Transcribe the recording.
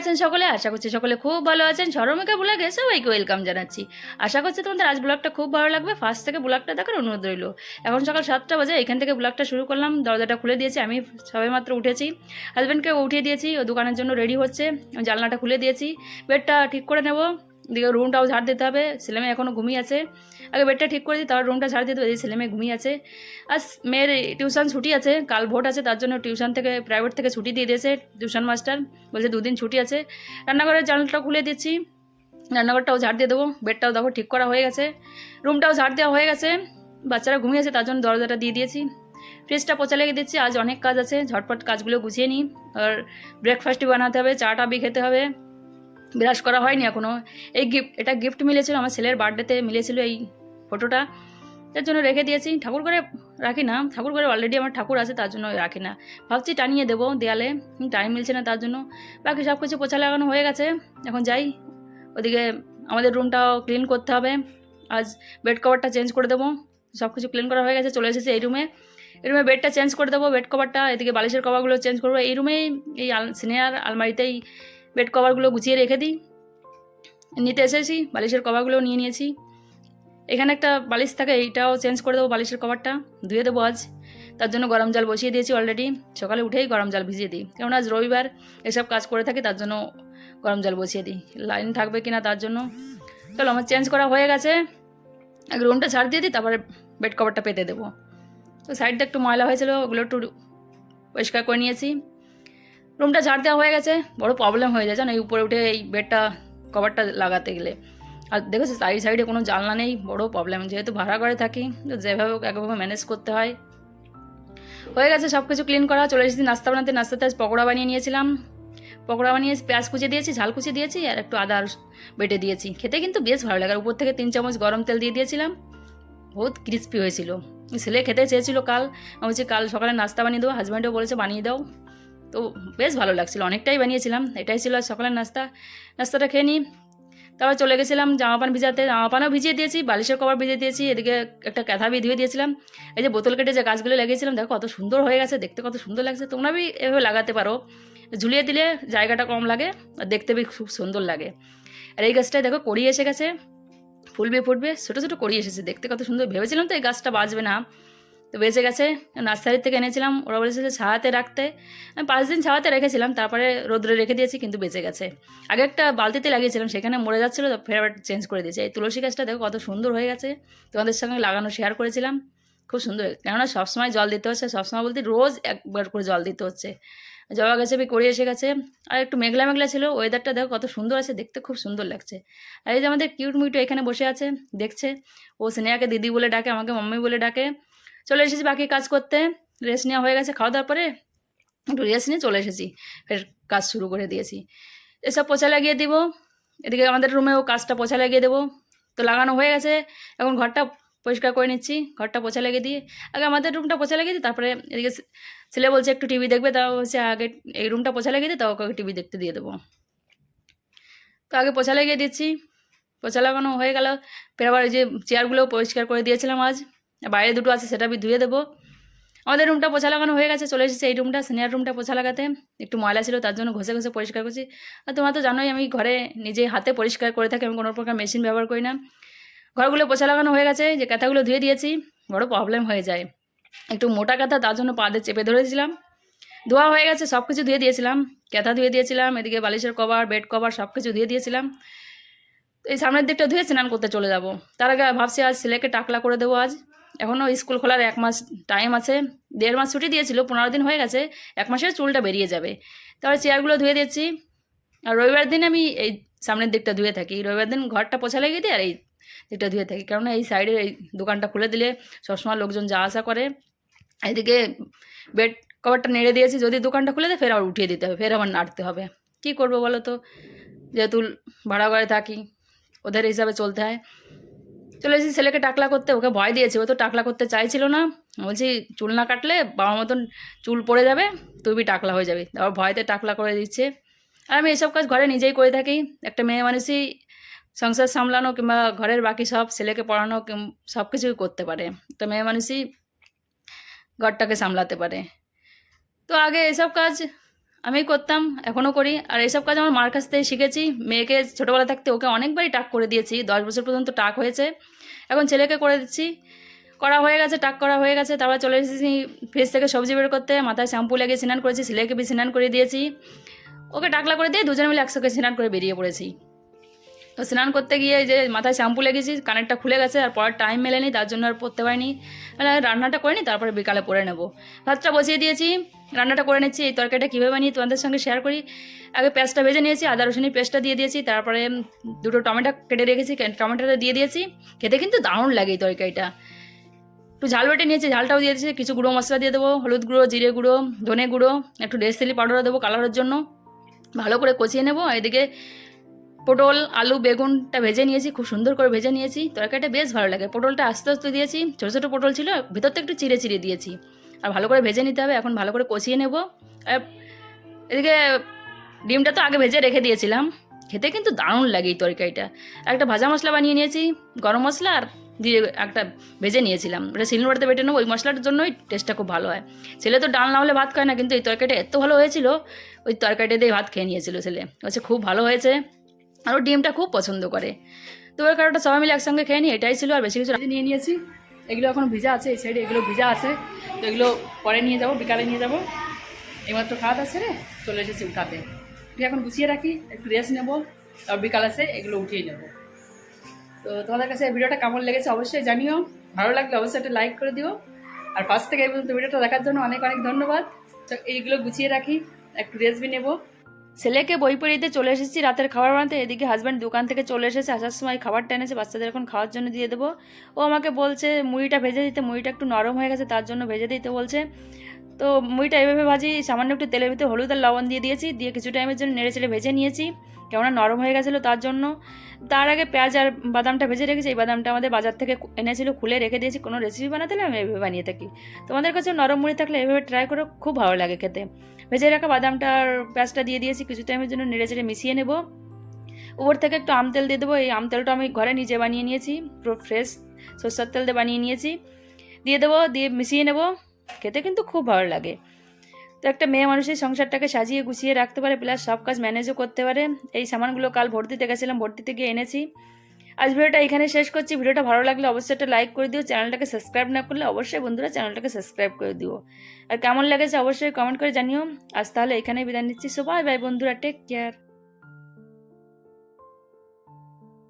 আছেন সকলে? আশা করছি সকলে খুব ভালো আছেন। সরমিকা ব্লগে সবাইকে ওয়েলকাম জানাচ্ছি। আশা করছি তোমাদের আজ ব্লগটা খুব ভালো লাগবে। ফার্স্ট থেকে ব্লগটা দেখার অনুরোধ রইল। এখন সকাল সাতটা বাজে, এখান থেকে ব্লগটা শুরু করলাম। দরজাটা খুলে দিয়েছি, আমি সবে মাত্র উঠেছি হাজব্যান্ডকে উঠিয়ে দিয়েছি, ও দোকানের জন্য রেডি হচ্ছে। জানলাটা খুলে দিয়েছি। বেডটা ঠিক করে নেব। দিকে রুমটাও ঝাড় দিতে হবে ছেলেমেয়ে এখনও ঘুমিয়ে আছে। আগে বেডটা ঠিক করে দিই, তারপর রুমটা ঝাড় দিতে হবে ছেলেমেয়ে ঘুমিয়ে আছে। আর মেয়ের টিউশন ছুটি আছে, কাল ভোট আছে, তার জন্য টিউশন থেকে প্রাইভেট থেকে ছুটি দিয়ে দিয়েছে টিউশন মাস্টার বলছে দুদিন ছুটি আছে। রান্নাঘরের জানলাটা খুলে দিচ্ছি, রান্নাঘরটাও ঝাড় দিয়ে দেবো বেডটাও দেখো ঠিক করা হয়ে গেছে। রুমটাও ঝাড় দেওয়া হয়ে গেছে, বাচ্চারা ঘুমিয়ে ঘুমিয়েছে তার জন্য দরজাটা দিয়ে দিয়েছি। ফ্রিজটা পচা লেগে দিচ্ছি, আজ অনেক কাজ আছে, ঝটপট কাজগুলো গুছিয়ে নিই। আর ব্রেকফাস্টই বানাতে হবে চা টাবি খেতে হবে। বিরাজ করা হয়নি এখনও এই গিফট এটা গিফট মিলেছিল, আমার ছেলের বার্থডেতে মিলেছিল এই ফটোটা তার জন্য রেখে দিয়েছি। ঠাকুর ঘরে রাখি না ঠাকুর ঘরে অলরেডি আমার ঠাকুর আছে, তার জন্য রাখি না। ভাবছি টানিয়ে দেবো দেয়ালে টাইম মিলছে না তার জন্য। বাকি সব কিছু পোছা লাগানো হয়ে গেছে। এখন যাই, ওদিকে আমাদের রুমটাও ক্লিন করতে হবে। আজ বেড কভারটা চেঞ্জ করে দেবো। সব কিছু ক্লিন করা হয়ে গেছে, চলে এসেছে এই রুমে এই রুমে বেডটা চেঞ্জ করে দেবো বেড কভারটা এদিকে বালিশের কভারগুলো চেঞ্জ করব। এই রুমেই এই আল সিনিয়র আলমারিতেই বেড কভারগুলো গুছিয়ে রেখে দিই। নিতে এসেছি, বালিশের কভারগুলো নিয়ে নিয়েছি। এখানে একটা বালিশ থাকে, এইটাও চেঞ্জ করে দেবো বালিশের কভারটা, ধুয়ে দেবো আজ। তার জন্য গরম জল বসিয়ে দিয়েছি অলরেডি সকালে উঠেই গরম জল ভিজিয়ে দিই। কারণ আজ রবিবার, এসব কাজ করে থাকি, তার জন্য গরম জল বসিয়ে দিই। লাইন থাকবে কিনা তার জন্য। চলো, আমার চেঞ্জ করা হয়ে গেছে। এক রুমটা ছাড় দিয়ে দিই, তারপরে বেড কভারটা পেতে দেবো। তো সাইডটা একটু ময়লা হয়েছিল, ওগুলো একটু পরিষ্কার করে নিয়েছি। রুমটা ঝাড় দেওয়া হয়ে গেছে, বড় প্রবলেম হয়ে যায়, জানো, এই উপরে উঠে এই বেডটা কভারটা লাগাতে গেলে। আর দেখেছ সাইড সাইডে কোনো জানলা নেই, বড় প্রবলেম যেহেতু ভাড়া করে থাকি, তো যেভাবে একভাবে ম্যানেজ করতে হয়। হয়ে গেছে সব কিছু ক্লিন করা, চলে এসেছি নাস্তা বানাতে। নাস্তাতে আজ পকোড়া বানিয়ে নিয়েছিলাম। পকোড়া বানিয়ে পেঁয়াজ কুচে দিয়েছি, ঝাল কুচে দিয়েছি, আর একটু আদা বেটে দিয়েছি। খেতে কিন্তু বেশ ভালো লাগে, আর উপর থেকে তিন চামচ গরম তেল দিয়ে দিয়েছিলাম। বহুত ক্রিস্পি হয়েছিল। ছেলে খেতে চেয়েছিল কাল। আমি বলছি, কাল সকালে নাস্তা বানিয়ে দেবো হাজব্যান্ডও বলেছে, বানিয়ে দাও। তো বেশ ভালো লাগছিল, অনেকটাই বানিয়েছিলাম, এটাই ছিল সকালের নাস্তা। নাস্তাটা খেয়ে নিই, তারপর চলে গেছিলাম জামা পান ভিজাতে, জামা পানও ভিজিয়ে দিয়েছি, বালিশের কভার ভিজিয়ে দিয়েছি, এদিকে একটা ক্যাথা ধুয়ে দিয়েছিলাম। এই যে বোতল কেটে যে গাছগুলো লাগিয়েছিলাম, দেখো কত সুন্দর হয়ে গেছে, দেখতে কত সুন্দর লাগছে, তোমরা বি এভাবে লাগাতে পারো। ঝুলিয়ে দিলে জায়গাটা কম লাগে, আর দেখতে বি খুব সুন্দর লাগে। আর এই গাছটায় দেখো কড়ি এসে গেছে ফুলবে ফুটবে, ছোটো ছোটো কড়ি এসেছে, দেখতে কত সুন্দর, ভেবেছিলাম তো এই গাছটা বাঁচবে না। তো বেঁচে গেছে। নার্সারির থেকে এনেছিলাম, ওরা বলেছে যে ছাওয়াতে রাখতে। আমি পাঁচ দিন ছাওয়াতে রেখেছিলাম, তারপরে রোদ্রে রেখে দিয়েছি, কিন্তু বেঁচে গেছে। আগে একটা বালতিতে লাগিয়েছিলাম, সেখানে মরে যাচ্ছিল, তো ফের আবার চেঞ্জ করে দিয়েছি। এই তুলসী গাছটা দেখো কত সুন্দর হয়ে গেছে। তোমাদের সঙ্গে লাগানো শেয়ার করেছিলাম। খুব সুন্দর। কেননা সবসময় জল দিতে হচ্ছে, সবসময় বলতে রোজ একবার করে জল দিতে হচ্ছে। জবা গাছে বি করে এসে গেছে, আর একটু মেঘলা মেঘলা ছিল ওয়েদারটা দেখো কত সুন্দর আছে, দেখতে খুব সুন্দর লাগছে। আর এই যে আমাদের কিউট মিউটো এখানে বসে আছে, দেখছে। ও স্নেহাকে দিদি বলে ডাকে, আমাকে মাম্মি বলে ডাকে। চলে এসেছি, বাকি কাজ করতে। রেস্ট নেওয়া হয়ে গেছে, খাওয়া দাওয়ার পরে একটু রেস্ট নিয়ে চলে এসেছি, ফের কাজ শুরু করে দিয়েছি। এসব পোছা লাগিয়ে দিব, এদিকে আমাদের রুমেও কাজটা পোছা লাগিয়ে দেবো। তো লাগানো হয়ে গেছে, এখন ঘরটা পরিষ্কার করে নিচ্ছি, ঘরটা পোছা লাগিয়ে দিয়ে। আগে আমাদের রুমটা পোছা লাগিয়ে দিই তারপরে এদিকে ছেলে বলছে একটু টিভি দেখবে, তাও হচ্ছে আগে এই রুমটা পোছা লাগিয়ে দিই তাও ওকে টিভি দেখতে দিয়ে দেবো। তো আগে পোছা লাগিয়ে দিচ্ছি পোছা লাগানো হয়ে গেল। ফের আবার ওই যে চেয়ারগুলো পরিষ্কার করে দিয়েছিলাম আজ। বাইরে দুটো আছে, সেটা আমি ধুয়ে দেবো। আমাদের রুমটা পোছা লাগানো হয়ে গেছে, চলে এসেছে এই রুমটা সিনিয়র রুমটা পোছা লাগাতে একটু ময়লা ছিল, তার জন্য ঘষে ঘষে পরিষ্কার করছি। আর তোমরা তো জানোই, আমি ঘরে নিজে হাতে পরিষ্কার করে থাকি, আমি কোনো প্রকার মেশিন ব্যবহার করি না। ঘরগুলো পোছা লাগানো হয়ে গেছে, যে কাঁথাগুলো ধুয়ে দিয়েছি, বড় প্রবলেম হয়ে যায়। একটু মোটা কাঁথা, তার জন্য পা দিয়ে চেপে ধরেছিলাম। ধোয়া হয়ে গেছে সব কিছু ধুয়ে দিয়েছিলাম। ক্যাথা ধুয়ে দিয়েছিলাম, এদিকে বালিশের কভার বেড কভার সব কিছু ধুয়ে দিয়েছিলাম। এই সামনের দিকটা ধুয়ে স্নান করতে চলে যাব। তার আগে ভাবছি আজ ছেলেকে টাকলা করে দেবো আজ। এখনও স্কুল খোলার এক মাস টাইম আছে। দেড় মাস ছুটি দিয়েছিল, পনেরো দিন হয়ে গেছে, এক মাসের চুলটা বেরিয়ে যাবে। তারপরে চেয়ারগুলো ধুয়ে দিচ্ছি। আর রবিবার দিন আমি এই সামনের দিকটা ধুয়ে থাকি। রবিবার দিন ঘরটা পোছা লাগিয়ে দিই আর এই দিকটা ধুয়ে থাকি। কেননা এই সাইডে এই দোকানটা খুলে দিলে সবসময় লোকজন যা আসা করে, এদিকে বেড কভারটা নেড়ে দিয়েছি। যদি দোকানটা খুলে দেয়, ফের আবার উঠিয়ে দিতে হবে, ফের আবার নাড়তে হবে। কী করব বলো তো? যেহেতু ভাড়া ঘরে থাকি, ওদের হিসাবে চলতে হয়। চলে এসেছি ছেলেকে টাকলা করতে, ওকে ভয় দিয়েছে। ও তো টাকলা করতে চাইছিল না। বলছি, চুল না কাটলে বাবার মতন চুল পড়ে যাবে, তুই টাকলা হয়ে যাবি। তারপর ভয়তে টাকলা করে দিচ্ছে। আর আমি এসব কাজ ঘরে নিজেই করে থাকি। একটা মেয়ে মানুষই সংসার সামলানো কিংবা ঘরের বাকি সব ছেলেকে পড়ানো সব কিছুই করতে পারে। তো মেয়ে মানুষই ঘরটাকে সামলাতে পারে। তো আগে এসব কাজ আমি করতাম, এখনও করি। আর এইসব কাজ আমার মার কাছ থেকে শিখেছি। মেয়েকে ছোটোবেলা থাকতে ওকে অনেকবারই টাক করে দিয়েছি। দশ বছর পর্যন্ত টাক হয়েছে। এখন ছেলেকে করে দিচ্ছি। করা হয়ে গেছে, টাক করা হয়ে গেছে। তারপর চলে এসেছি ফ্রিজ থেকে সবজি বের করতে। মাথায় শ্যাম্পু লাগিয়ে স্নান করেছি, ছেলেকে বি স্নান করে দিয়েছি। ওকে টাকলা করে দিয়ে দুজনে মিলে একসাথে স্নান করে বেরিয়ে পড়েছি। তো স্নান করতে গিয়ে যে মাথায় শ্যাম্পু লেগেছি কানেরটা খুলে গেছে আর পড়ার টাইম মেলেনি, তার জন্য আর পড়তে পারিনি। তাহলে রান্নাটা করে নিই তারপরে বিকালে পরে নেব। ভাতটা বসিয়ে দিয়েছি। রান্নাটা করে নিচ্ছি, এই তরকারিটা কীভাবে বানিয়ে তোমাদের সঙ্গে শেয়ার করি। আগে পেঁয়াজটা ভেজে নিয়েছি, আদা রসুনের পেস্টটা দিয়ে দিয়েছি, তারপরে দুটো টমেটো কেটে রেখেছি টমেটোটা দিয়ে দিয়েছি। খেতে কিন্তু দারুণ লাগে এই তরকারিটা। একটু ঝাল বেটে নিয়েছি, ঝালটাও দিয়ে দিয়েছি, কিছু গুঁড়ো মশলা দিয়ে দেবো, হলুদ গুঁড়ো, জিরে গুঁড়ো, ধনে গুঁড়ো, একটু তেলি পাউডারও দেবো কালারের জন্য। ভালো করে কষিয়ে নেব এদিকে পটল, আলু, বেগুনটা ভেজে নিয়েছি, খুব সুন্দর করে ভেজে নিয়েছি। তরকারিটা বেশ ভালো লাগে। পটলটা আস্তে আস্তে দিয়েছি, ছোটো ছোটো পটল ছিল ভিতর থেকে একটু চিড়ে চিড়ে দিয়েছি। আর ভালো করে ভেজে নিতে হবে, এখন ভালো করে কষিয়ে নেব। এদিকে ডিমটা তো আগে ভেজে রেখে দিয়েছিলাম, খেতে কিন্তু দারুণ লাগে এই তরকারিটা। একটা ভাজা মশলা বানিয়ে নিয়েছি, গরম মশলা আর দিয়ে একটা ভেজে নিয়েছিলাম। ওটা শিলনোড়াতে বেটে নেব, ওই মশলাটার জন্যই টেস্টটা খুব ভালো হয়। ছেলে তো ডাল না হলে ভাত খায় না, কিন্তু এই তরকারিটা এত ভালো হয়েছিল, ওই তরকারিটা দিয়ে ভাত খেয়ে নিয়েছিল ছেলে। বলছে খুব ভালো হয়েছে, আর ও ডিমটা খুব পছন্দ করে। তো ওই কারণটা সবাই মিলে একসঙ্গে খেয়ে নিই, এটাই ছিল, আর বেশি কিছু নিয়ে নিয়েছি। এগুলো এখন ভিজা আছে, এই সাইডে এগুলো ভিজা আছে। তো এগুলো পরে নিয়ে যাব, বিকালে নিয়ে যাব। এইমাত্র খাওয়া আছে রে চলে এসেছি উঠাতে। ঠিক এখন গুছিয়ে রাখি, একটু রেস্ট নেব আর বিকাল আসে এগুলো উঠিয়ে নেব। তো তোমাদের কাছে ভিডিওটা কেমন লেগেছে অবশ্যই জানিও। ভালো লাগলে অবশ্যই একটা লাইক করে দিও। আর ফার্স্ট থেকে এই পর্যন্ত ভিডিওটা দেখার জন্য অনেক অনেক ধন্যবাদ। তো এইগুলো গুছিয়ে রাখি, একটু রেস্ট নেব। ছেলেকে বই পড়িয়ে চলে এসেছি, রাতের খাবার বানাতে। এদিকে হাজব্যান্ড দোকান থেকে চলে এসেছে, আসার সময় খাবারটা এনেছে, বাচ্চাদের এখন খাওয়ার জন্য দিয়ে দেবো। ও আমাকে বলছে, মুড়িটা ভেজে দিতে, মুড়িটা একটু নরম হয়ে গেছে, তার জন্য ভেজে দিতে বলছে। তো মুড়িটা এভাবে ভাজি, সামান্য একটু তেলের ভিতরে হলুদ আর লবণ দিয়ে দিয়েছি, দিয়ে কিছু টাইমের জন্য নেড়ে চেড়ে ভেজে নিয়েছি। কেননা নরম হয়ে গেছিল তার জন্য। তার আগে পেঁয়াজ আর বাদামটা ভেজে রেখেছি, এই বাদামটা আমাদের বাজার থেকে এনেছিল, খুলে রেখে দিয়েছি। কোনো রেসিপি বানাতে আমি এভাবে বানিয়ে থাকি। তোমাদের কাছে নরম মুড়ি থাকলে এভাবে ট্রাই করে, খুব ভালো লাগে খেতে। ভেজে রাখা বাদামটা আর পেঁয়াজটা দিয়ে দিয়েছি, কিছু টাইমের জন্য নেড়ে চেড়ে মিশিয়ে নেব। উপর থেকে একটু আম তেল দিয়ে দেবো। এই আম তেলটা আমি ঘরে নিজে বানিয়ে নিয়েছি, পুরো ফ্রেশ সরষের তেল দিয়ে বানিয়ে নিয়েছি। দিয়ে দেবো, দিয়ে মিশিয়ে নেব। খেতে কিন্তু খুব ভালো লাগে। তো একটা মেয়ে মানুষের সংসারটাকে সাজিয়ে গুছিয়ে রাখতে পারে প্লাস সব কাজ ম্যানেজও করতে পারে। এই সামানগুলো কাল ভর্তিতে গেছিলাম ভর্তিতে গিয়ে এনেছি। আজ ভিডিওটা এখানে শেষ করছি। ভিডিওটা ভালো লাগলে অবশ্যই একটা লাইক করে দিও। চ্যানেলটাকে সাবস্ক্রাইব না করলে অবশ্যই বন্ধুরা চ্যানেলটাকে সাবস্ক্রাইব করে দিও। আর কেমন লেগেছে অবশ্যই কমেন্ট করে জানিও। আজ তাহলে এখানেই বিদায় নিচ্ছি। সবাই বাই বন্ধুরা টেক কেয়ার